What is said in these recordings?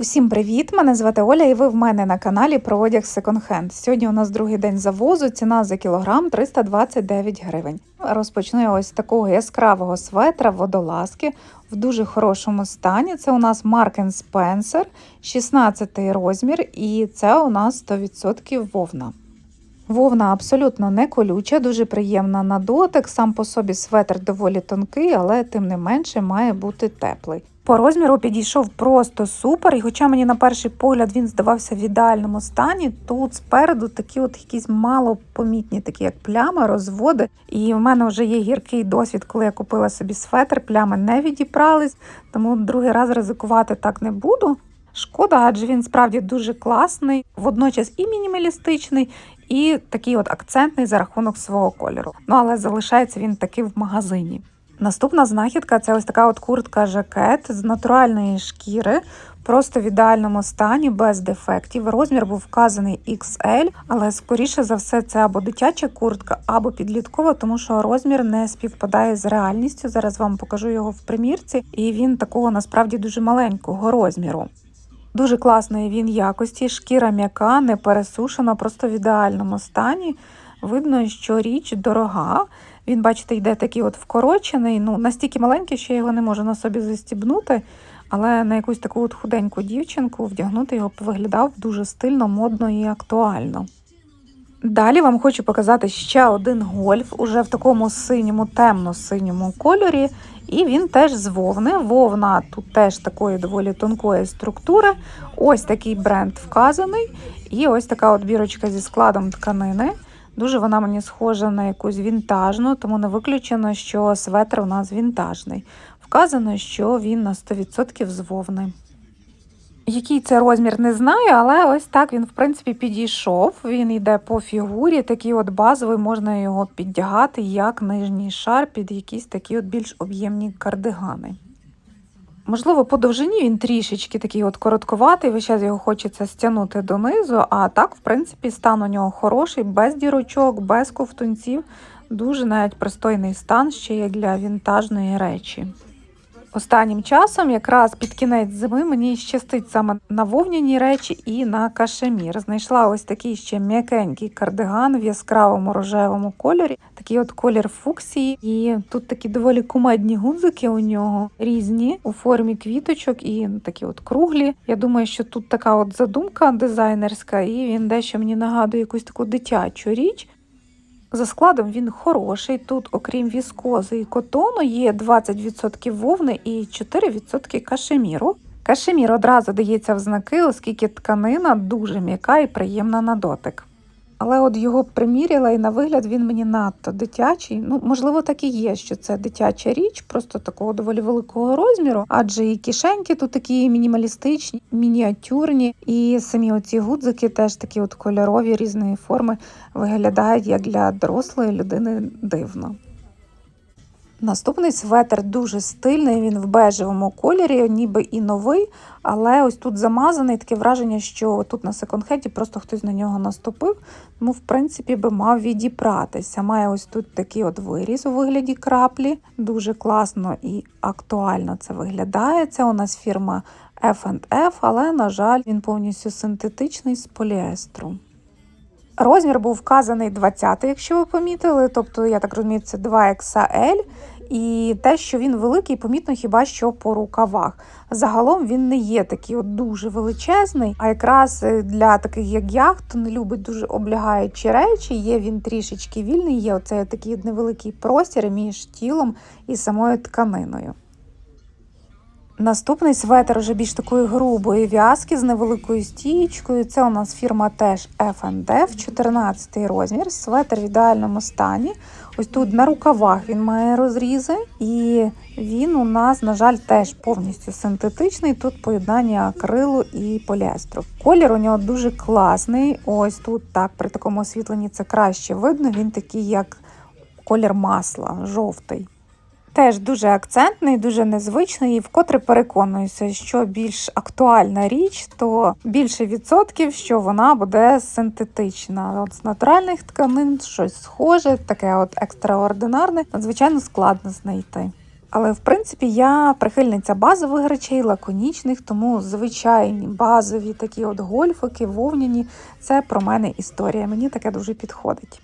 Усім привіт! Мене звати Оля, і ви в мене на каналі про одяг секонд-хенд. Сьогодні у нас другий день завозу. Ціна за кілограм 329 гривень. Розпочну я ось з такого яскравого светра водолазки в дуже хорошому стані. Це у нас Mark Spencer, 16 розмір, і це у нас 100% вовна. Вовна абсолютно не колюча, дуже приємна на дотик. Сам по собі светр доволі тонкий, але тим не менше має бути теплий. По розміру підійшов просто супер, і хоча мені на перший погляд він здавався в ідеальному стані, тут спереду такі от якісь малопомітні, такі як плями, розводи. І в мене вже є гіркий досвід, коли я купила собі светр, плями не відібрались, тому другий раз ризикувати так не буду. Шкода, адже він справді дуже класний, водночас і мінімалістичний, і такий от акцентний за рахунок свого кольору. Ну але залишається він таки в магазині. Наступна знахідка це ось така от куртка жакет з натуральної шкіри, просто в ідеальному стані, без дефектів. Розмір був вказаний XL, але скоріше за все це або дитяча куртка, або підліткова, тому що розмір не співпадає з реальністю. Зараз вам покажу його в примірці, і він такого насправді дуже маленького розміру. Дуже класної він якості, шкіра м'яка, не пересушена, просто в ідеальному стані. Видно, що річ дорога. Він, бачите, йде такий от вкорочений, ну настільки маленький, що я його не можу на собі застібнути, але на якусь таку от худеньку дівчинку вдягнути його виглядав дуже стильно, модно і актуально. Далі вам хочу показати ще один гольф, уже в такому синьому, темно-синьому кольорі. І він теж з вовни. Вовна тут теж такої доволі тонкої структури. Ось такий бренд вказаний. І ось така от бірочка зі складом тканини. Дуже вона мені схожа на якусь вінтажну, тому не виключено, що светр у нас вінтажний. Вказано, що він на 100% з вовни. Який це розмір, не знаю, але ось так він, в принципі, підійшов. Він йде по фігурі, такий от базовий, можна його піддягати як нижній шар під якісь такі от більш об'ємні кардигани. Можливо, по довжині він трішечки такий от коротковатий, весь час його хочеться стягнути донизу, а так, в принципі, стан у нього хороший, без дірочок, без ковтунців. Дуже навіть пристойний стан ще є для вінтажної речі. Останнім часом, якраз під кінець зими, мені щастить саме на вовняні речі і на кашемір. Знайшла ось такий ще м'якенький кардиган в яскравому рожевому кольорі, такий от колір фуксії. І тут такі доволі кумедні гудзики у нього різні у формі квіточок і такі от круглі. Я думаю, що тут така от задумка дизайнерська, і він дещо мені нагадує якусь таку дитячу річ. За складом він хороший. Тут, окрім віскози і котону, є 20% вовни і 4% кашеміру. Кашемір одразу дається в знаки, оскільки тканина дуже м'яка і приємна на дотик. Але от його приміряла і на вигляд він мені надто дитячий. Ну, можливо, так і є, що це дитяча річ, просто такого доволі великого розміру, адже і кишеньки тут такі мінімалістичні, мініатюрні, і самі оці гудзики теж такі от кольорові різної форми виглядають як для дорослої людини дивно. Наступний светр дуже стильний, він в бежевому кольорі, ніби і новий, але ось тут замазаний таке враження, що тут на секонд-хенді просто хтось на нього наступив, тому, в принципі, би мав відіпратися. Має ось тут такий от виріз у вигляді краплі. Дуже класно і актуально це виглядає. Це у нас фірма F&F, але, на жаль, він повністю синтетичний з поліестру. Розмір був вказаний 20, якщо ви помітили, тобто, я так розумію, це 2XL. І те, що він великий, помітно хіба що по рукавах. Загалом він не є такий от дуже величезний, а якраз е, для таких, як я, хто не любить дуже облягаючі речі, є він трішечки вільний, є оцей такий невеликий простір між тілом і самою тканиною. Наступний светр вже більш такої грубої в'язки з невеликою стієчкою. Це у нас фірма теж F&F, 14 розмір. Светр в ідеальному стані. Ось тут на рукавах він має розрізи, і він у нас, на жаль, теж повністю синтетичний. Тут поєднання акрилу і поліестру. Колір у нього дуже класний. Ось тут так при такому освітленні це краще видно. Він такий, як колір масла, жовтий. Теж дуже акцентний, дуже незвичний, і вкотре переконуюся, що більш актуальна річ, то більше відсотків, що вона буде синтетична. От з натуральних тканин щось схоже, таке от екстраординарне, надзвичайно складно знайти. Але в принципі я прихильниця базових речей, лаконічних, тому звичайні базові такі от гольфики, вовняні це про мене історія. Мені таке дуже підходить.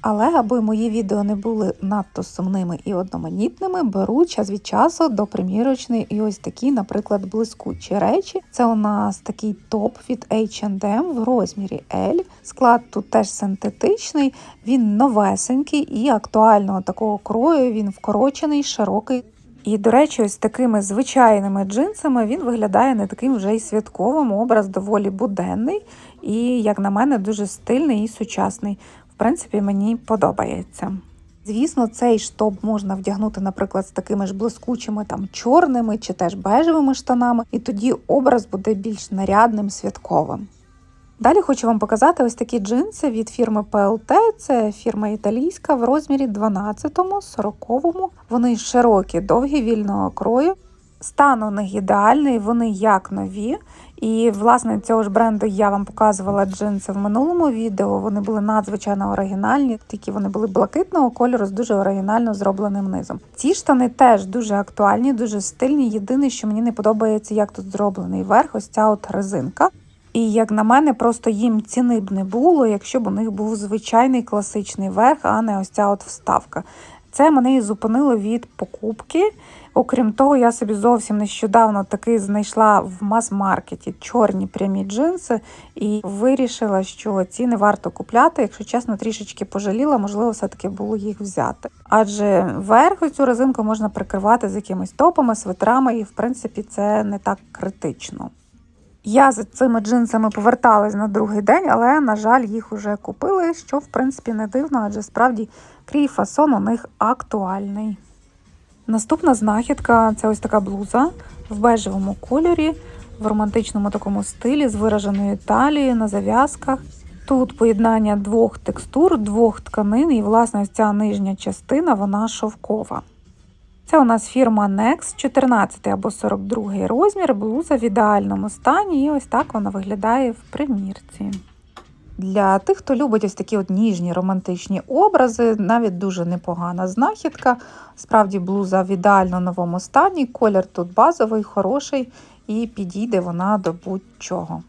Але аби мої відео не були надто сумними і одноманітними, беру час від часу до примірочної і ось такі, наприклад, блискучі речі. Це у нас такий топ від H&M в розмірі L. Склад тут теж синтетичний, він новесенький і актуального такого крою. Він вкорочений, широкий. І, до речі, ось такими звичайними джинсами він виглядає не таким вже й святковим. Образ доволі буденний і, як на мене, дуже стильний і сучасний. В принципі, мені подобається. Звісно, цей штоп можна вдягнути, наприклад, з такими ж блискучими там чорними чи теж бежевими штанами, і тоді образ буде більш нарядним, святковим. Далі хочу вам показати ось такі джинси від фірми PLT. Це фірма італійська в розмірі 12-му, 40-му. Вони широкі, довгі, вільного крою. Стан у них ідеальний, вони як нові. І, власне, цього ж бренду я вам показувала джинси в минулому відео. Вони були надзвичайно оригінальні, тільки вони були блакитного кольору з дуже оригінально зробленим низом. Ці штани теж дуже актуальні, дуже стильні. Єдине, що мені не подобається, як тут зроблений верх, ось ця от резинка. І як на мене, просто їм ціни б не було, якщо б у них був звичайний класичний верх, а не ось ця от вставка. Це мене і зупинило від покупки. Окрім того, я собі зовсім нещодавно таки знайшла в мас-маркеті чорні прямі джинси і вирішила, що ці не варто купляти. Якщо чесно, трішечки пожаліла, можливо, все-таки було їх взяти. Адже верх цю резинку можна прикривати з якимись топами, свитрами, і в принципі це не так критично. Я за цими джинсами поверталась на другий день, але, на жаль, їх вже купили, що в принципі не дивно, адже справді крій фасон у них актуальний. Наступна знахідка це ось така блуза в бежевому кольорі, в романтичному такому стилі з вираженою талією на зав'язках. Тут поєднання двох текстур, двох тканин, і, власне, ось ця нижня частина вона шовкова. Це у нас фірма Nex, 14 або 42 розмір, блуза в ідеальному стані, і ось так вона виглядає в примірці. Для тих, хто любить ось такі от ніжні романтичні образи, навіть дуже непогана знахідка. Справді блуза в ідеально новому стані, колір тут базовий, хороший і підійде вона до будь-чого.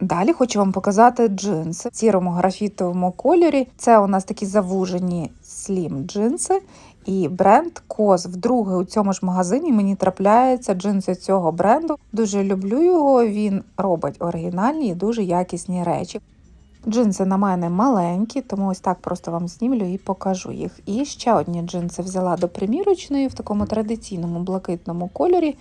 Далі хочу вам показати джинси в сірому графітовому кольорі. Це у нас такі завужені слім джинси. І бренд Коз вдруге у цьому ж магазині мені трапляються джинси цього бренду. Дуже люблю його. Він робить оригінальні і дуже якісні речі. Джинси на мене маленькі, тому ось так просто вам знімлю і покажу їх. І ще одні джинси взяла до примірочної в такому традиційному блакитному кольорі.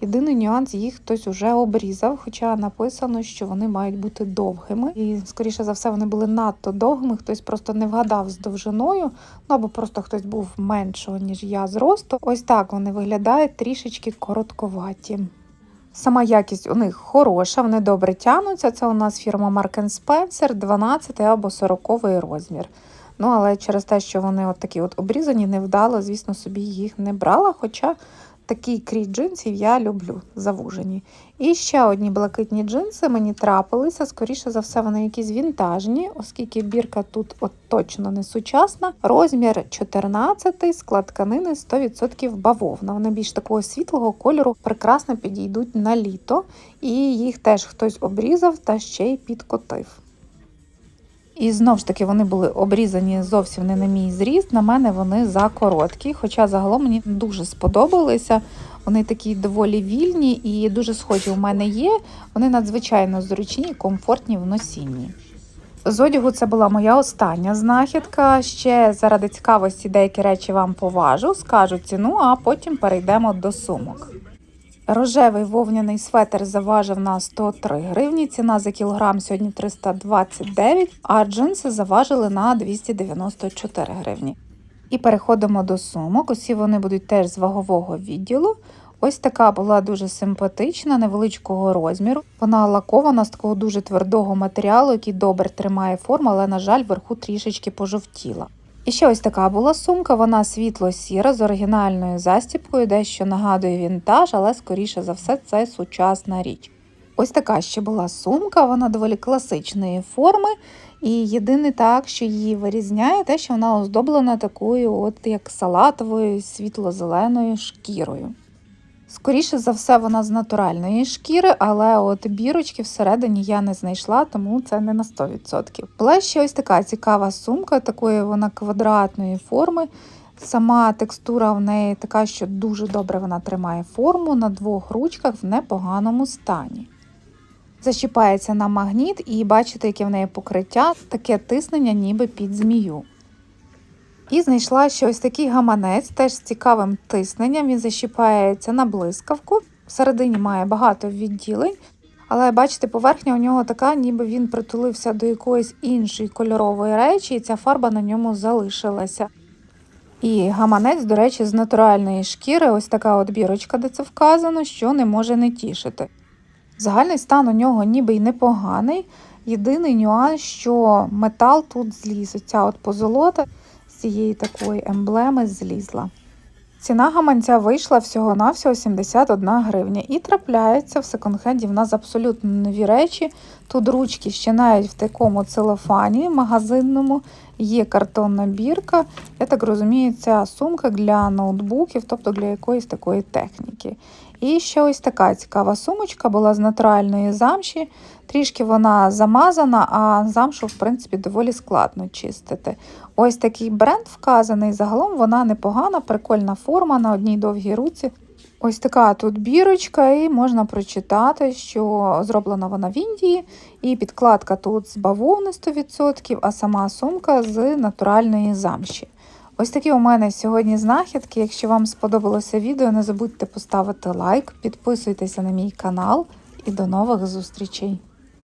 Єдиний нюанс, їх хтось уже обрізав, хоча написано, що вони мають бути довгими. І, скоріше за все, вони були надто довгими, хтось просто не вгадав з довжиною, ну або просто хтось був меншого, ніж я зросту. Ось так вони виглядають трішечки коротковаті. Сама якість у них хороша, вони добре тягнуться. Це у нас фірма Mark Spencer, 12 або 40 розмір. Ну, але через те, що вони от такі от обрізані, невдало, звісно, собі їх не брала. Хоча такий крій джинсів я люблю завужені. І ще одні блакитні джинси мені трапилися. Скоріше за все, вони якісь вінтажні, оскільки бірка тут от точно не сучасна. Розмір 14, склад тканини 100% бавовна. Вони більш такого світлого кольору прекрасно підійдуть на літо, і їх теж хтось обрізав та ще й підкотив. І знову ж таки вони були обрізані зовсім не на мій зріст. На мене вони закороткі, хоча загалом мені дуже сподобалися. Вони такі доволі вільні і дуже схожі у мене є. Вони надзвичайно зручні і комфортні в носінні. З одягу це була моя остання знахідка. Ще заради цікавості деякі речі вам поважу, скажу ціну, а потім перейдемо до сумок. Рожевий вовняний светр заважив на 103 гривні. Ціна за кілограм сьогодні 329, а джинси заважили на 294 гривні. І переходимо до сумок. Усі вони будуть теж з вагового відділу. Ось така була дуже симпатична, невеличкого розміру. Вона лакована з такого дуже твердого матеріалу, який добре тримає форму, але, на жаль, вверху трішечки пожовтіла. І ще ось така була сумка, вона світло-сіра з оригінальною застіпкою, дещо нагадує вінтаж, але скоріше за все це сучасна річ. Ось така ще була сумка, вона доволі класичної форми. І єдине так, що її вирізняє, те, що вона оздоблена такою, от як салатовою світло-зеленою шкірою. Скоріше за все, вона з натуральної шкіри, але от бірочки всередині я не знайшла, тому це не на 100%. Була ще ось така цікава сумка, такої вона квадратної форми. Сама текстура в неї така, що дуже добре вона тримає форму на двох ручках в непоганому стані. Защіпається на магніт і бачите, яке в неї покриття, таке тиснення, ніби під змію. І знайшла ще ось такий гаманець, теж з цікавим тисненням. Він защіпається на блискавку. Всередині має багато відділень, але бачите, поверхня у нього така, ніби він притулився до якоїсь іншої кольорової речі, і ця фарба на ньому залишилася. І гаманець, до речі, з натуральної шкіри, ось така от бірочка, де це вказано, що не може не тішити. Загальний стан у нього ніби й непоганий. Єдиний нюанс, що метал тут зліз. Оця от позолота цієї такої емблеми злізла. Ціна гаманця вийшла всього-навсього 71 гривня. І трапляється в секонд-хенді в нас абсолютно нові речі. Тут ручки ще навіть в такому целофані магазинному, є картонна бірка. Я так розумію, ця сумка для ноутбуків, тобто для якоїсь такої техніки. І ще ось така цікава сумочка була з натуральної замші. Трішки вона замазана, а замшу, в принципі, доволі складно чистити. Ось такий бренд вказаний. Загалом вона непогана, прикольна форма на одній довгій руці. Ось така тут бірочка, і можна прочитати, що зроблена вона в Індії, і підкладка тут з бавовни 100%, а сама сумка з натуральної замші. Ось такі у мене сьогодні знахідки. Якщо вам сподобалося відео, не забудьте поставити лайк, підписуйтеся на мій канал і до нових зустрічей!